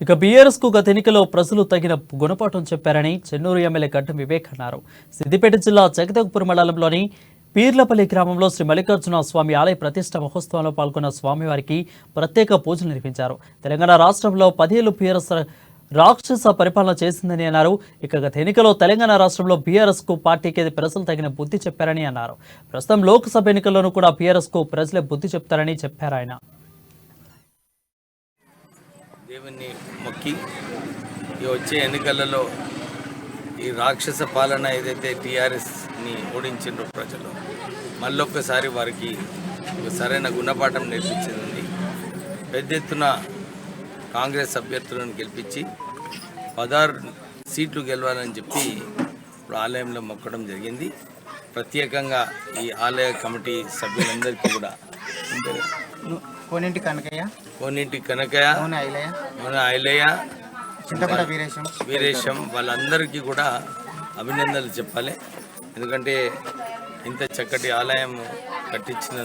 ఇక బీఆర్ఎస్కు గత ఎన్నికలో ప్రజలు తగిన గుణపాఠం చెప్పారని చెన్నూరు ఎమ్మెల్యే గడ్డం వివేక్ అన్నారు. సిద్దిపేట జిల్లా జగదేవ్పూర్ మండలంలోని పీర్లపల్లి గ్రామంలో శ్రీ మల్లికార్జున స్వామి ఆలయ ప్రతిష్ట మహోత్సవంలో పాల్గొన్న స్వామివారికి ప్రత్యేక పూజలు నిర్వహించారు. తెలంగాణ రాష్ట్రంలో పదేళ్ళు బీఆర్ఎస్ రాక్షస పరిపాలన చేసిందని అన్నారు. ఇక గత ఎన్నికలో తెలంగాణ రాష్ట్రంలో బీఆర్ఎస్కు పార్టీకి ప్రజలు తగిన బుద్ధి చెప్పారని అన్నారు. ప్రస్తుతం లోక్సభ ఎన్నికల్లోనూ కూడా బీఆర్ఎస్కు ప్రజలే బుద్ధి చెప్తారని చెప్పారు ఆయన. దేవుణ్ణి మొక్కి ఈ వచ్చే ఎన్నికలలో ఈ రాక్షస పాలన ఏదైతే టీఆర్ఎస్ని ఓడించిండ్రో ప్రజలు మళ్ళొక్కసారి వారికి సరైన గుణపాఠం నేర్పించింది. పెద్ద ఎత్తున కాంగ్రెస్ అభ్యర్థులను గెలిపించి పదహారు సీట్లు గెలవాలని చెప్పి ఇప్పుడు ఆలయంలో మొక్కడం జరిగింది. ప్రత్యేకంగా ఈ ఆలయ కమిటీ సభ్యులందరికీ కూడా అంటే కోనింటి కనకయ్య. కోనింటి కనకయ్య ఐలయ్య. మన ఐలయ్య చింతపడ వీరేశం. వీరేశం వాళ్ళందరికీ కూడా అభినందనలు చెప్పాలి. ఎందుకంటే ఇంత చక్కటి ఆలయం కట్టించిన